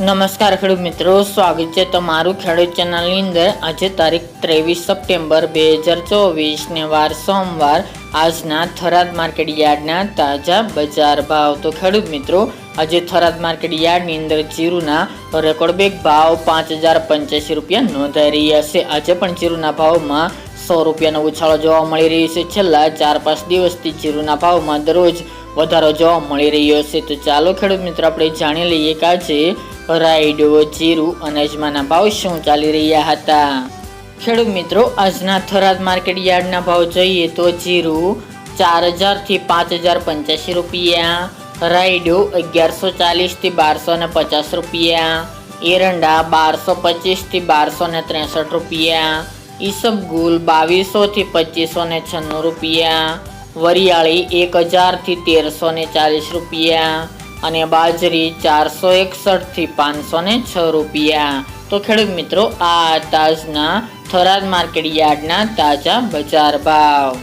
નમસ્કાર ખેડૂત મિત્રો, સ્વાગત છે તમારું ખેડૂત ચેનલની અંદર. આજે તારીખ ત્રેવીસ સપ્ટેમ્બર બે હજાર ચોવીસ ને વાર સોમવાર. આજના થરાદ માર્કેટ યાર્ડના તાજા બજાર ભાવ. તો ખેડૂત મિત્રો, આજે થરાદ માર્કેટ યાર્ડની અંદર જીરુના રેકોર્ડ બેગ ભાવ પાંચ હજાર પંચ્યાસી રૂપિયા નોંધાઈ રહ્યા છે. આજે પણ જીરુના ભાવમાં સો રૂપિયાનો ઉછાળો જોવા મળી રહ્યો છે. છેલ્લા ચાર પાંચ દિવસથી જીરુના ભાવમાં દરરોજ વધારો જોવા મળી રહ્યો છે. તો ચાલો ખેડૂત મિત્રો, આપણે જાણી લઈએ કે આજે રાઈડો જીરું અને અજમાના ભાવ શું ચાલી રહ્યા હતા? ખેડૂત મિત્રો, આજના થરાદ માર્કેટ યાર્ડના ભાવ જોઈએ તો જીરું ચાર હજારથી પાંચ હજાર પંચ્યાસી રૂપિયા, રાઈડો અગિયારસો ચાલીસથી બારસો ને પચાસ રૂપિયા, એરંડા બારસો પચીસથી બારસો ને ત્રેસઠ રૂપિયા ઈસબગુલ બાવીસોથી પચીસો ને છન્નું રૂપિયા, વરિયાળી એક હજારથી તેરસો ને ચાલીસ રૂપિયા અને બાજરી ચારસો એકસઠથી પાંચસો ને છ રૂપિયા. તો ખેડૂત મિત્રો, આ તાજના થરાદ માર્કેટ યાર્ડના તાજા બજાર ભાવ.